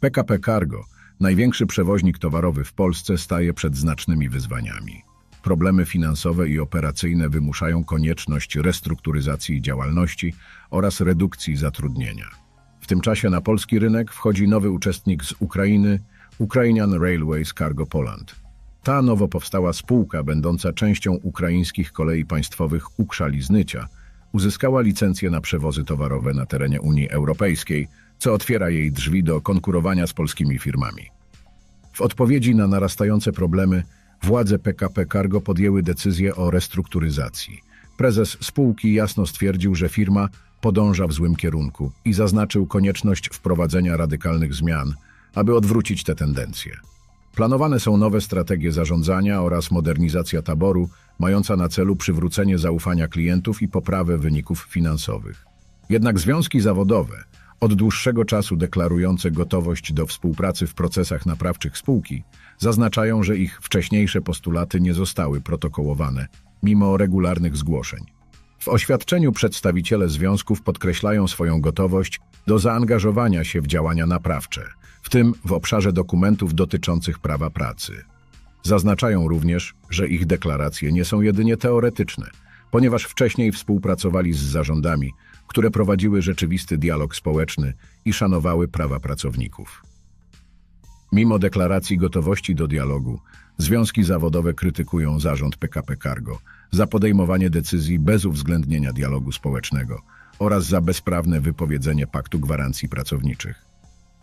PKP Cargo, największy przewoźnik towarowy w Polsce, staje przed znacznymi wyzwaniami. Problemy finansowe i operacyjne wymuszają konieczność restrukturyzacji działalności oraz redukcji zatrudnienia. W tym czasie na polski rynek wchodzi nowy uczestnik z Ukrainy, Ukrainian Railways Cargo Poland. Ta nowo powstała spółka, będąca częścią ukraińskich kolei państwowych Ukrzaliznycia, uzyskała licencję na przewozy towarowe na terenie Unii Europejskiej, co otwiera jej drzwi do konkurowania z polskimi firmami. W odpowiedzi na narastające problemy władze PKP Cargo podjęły decyzję o restrukturyzacji. Prezes spółki jasno stwierdził, że firma podąża w złym kierunku i zaznaczył konieczność wprowadzenia radykalnych zmian, aby odwrócić te tendencje. Planowane są nowe strategie zarządzania oraz modernizacja taboru, mająca na celu przywrócenie zaufania klientów i poprawę wyników finansowych. Jednak związki zawodowe, od dłuższego czasu deklarujące gotowość do współpracy w procesach naprawczych spółki, zaznaczają, że ich wcześniejsze postulaty nie zostały protokołowane, mimo regularnych zgłoszeń. W oświadczeniu przedstawiciele związków podkreślają swoją gotowość do zaangażowania się w działania naprawcze, w tym w obszarze dokumentów dotyczących prawa pracy. Zaznaczają również, że ich deklaracje nie są jedynie teoretyczne, ponieważ wcześniej współpracowali z zarządami, które prowadziły rzeczywisty dialog społeczny i szanowały prawa pracowników. Mimo deklaracji gotowości do dialogu, związki zawodowe krytykują zarząd PKP Cargo za podejmowanie decyzji bez uwzględnienia dialogu społecznego oraz za bezprawne wypowiedzenie paktu gwarancji pracowniczych.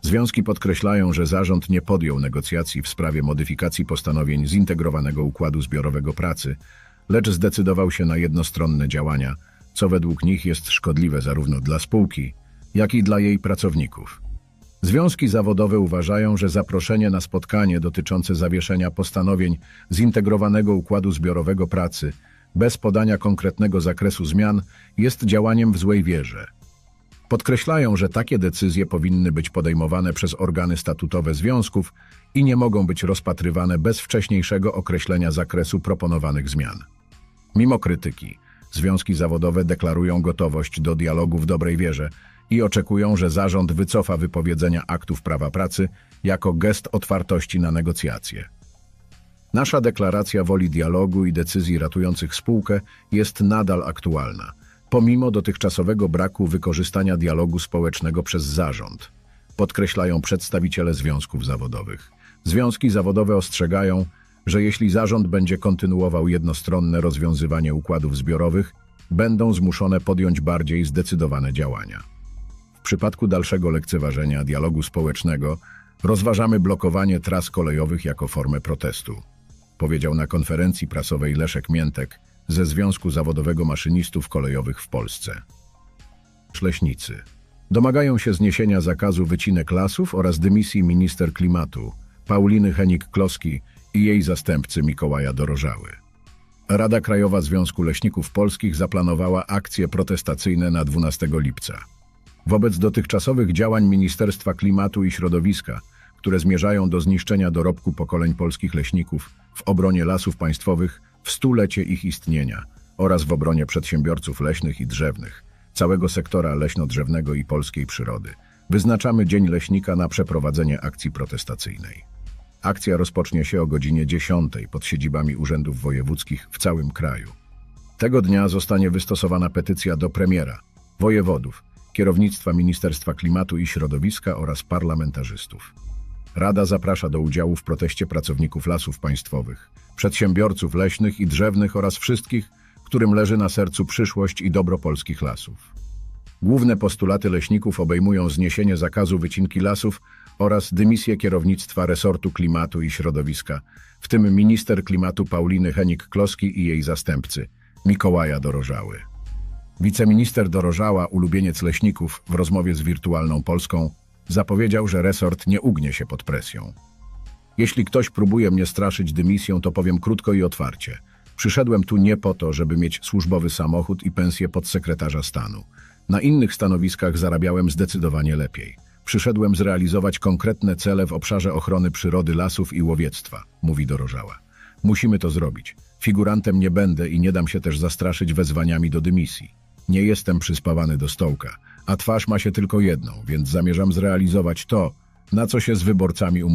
Związki podkreślają, że zarząd nie podjął negocjacji w sprawie modyfikacji postanowień zintegrowanego układu zbiorowego pracy, lecz zdecydował się na jednostronne działania, co według nich jest szkodliwe zarówno dla spółki, jak i dla jej pracowników. Związki zawodowe uważają, że zaproszenie na spotkanie dotyczące zawieszenia postanowień zintegrowanego układu zbiorowego pracy bez podania konkretnego zakresu zmian jest działaniem w złej wierze. Podkreślają, że takie decyzje powinny być podejmowane przez organy statutowe związków i nie mogą być rozpatrywane bez wcześniejszego określenia zakresu proponowanych zmian. Mimo krytyki, związki zawodowe deklarują gotowość do dialogu w dobrej wierze i oczekują, że zarząd wycofa wypowiedzenia aktów prawa pracy jako gest otwartości na negocjacje. Nasza deklaracja woli dialogu i decyzji ratujących spółkę jest nadal aktualna, pomimo dotychczasowego braku wykorzystania dialogu społecznego przez zarząd, podkreślają przedstawiciele związków zawodowych. Związki zawodowe ostrzegają, że jeśli zarząd będzie kontynuował jednostronne rozwiązywanie układów zbiorowych, będą zmuszone podjąć bardziej zdecydowane działania. W przypadku dalszego lekceważenia dialogu społecznego rozważamy blokowanie tras kolejowych jako formę protestu, powiedział na konferencji prasowej Leszek Miętek ze Związku Zawodowego Maszynistów Kolejowych w Polsce. Leśnicy domagają się zniesienia zakazu wycinek lasów oraz dymisji minister klimatu Pauliny Henik-Kloski i jej zastępcy Mikołaja Dorożały. Rada Krajowa Związku Leśników Polskich zaplanowała akcje protestacyjne na 12 lipca. Wobec dotychczasowych działań Ministerstwa Klimatu i Środowiska, które zmierzają do zniszczenia dorobku pokoleń polskich leśników w obronie lasów państwowych w stulecie ich istnienia oraz w obronie przedsiębiorców leśnych i drzewnych, całego sektora leśno-drzewnego i polskiej przyrody, wyznaczamy Dzień Leśnika na przeprowadzenie akcji protestacyjnej. Akcja rozpocznie się o godzinie 10 pod siedzibami urzędów wojewódzkich w całym kraju. Tego dnia zostanie wystosowana petycja do premiera, wojewodów, kierownictwa Ministerstwa Klimatu i Środowiska oraz parlamentarzystów. Rada zaprasza do udziału w proteście pracowników lasów państwowych, przedsiębiorców leśnych i drzewnych oraz wszystkich, którym leży na sercu przyszłość i dobro polskich lasów. Główne postulaty leśników obejmują zniesienie zakazu wycinki lasów oraz dymisję kierownictwa resortu klimatu i środowiska, w tym minister klimatu Pauliny Henik-Kloski i jej zastępcy, Mikołaja Dorożały. Wiceminister Dorożała, ulubieniec leśników, w rozmowie z Wirtualną Polską zapowiedział, że resort nie ugnie się pod presją. Jeśli ktoś próbuje mnie straszyć dymisją, to powiem krótko i otwarcie. Przyszedłem tu nie po to, żeby mieć służbowy samochód i pensję podsekretarza stanu. Na innych stanowiskach zarabiałem zdecydowanie lepiej. Przyszedłem zrealizować konkretne cele w obszarze ochrony przyrody, lasów i łowiectwa, mówi Dorożała. Musimy to zrobić. Figurantem nie będę i nie dam się też zastraszyć wezwaniami do dymisji. Nie jestem przyspawany do stołka, a twarz ma się tylko jedną, więc zamierzam zrealizować to, Na co się z wyborcami umówić?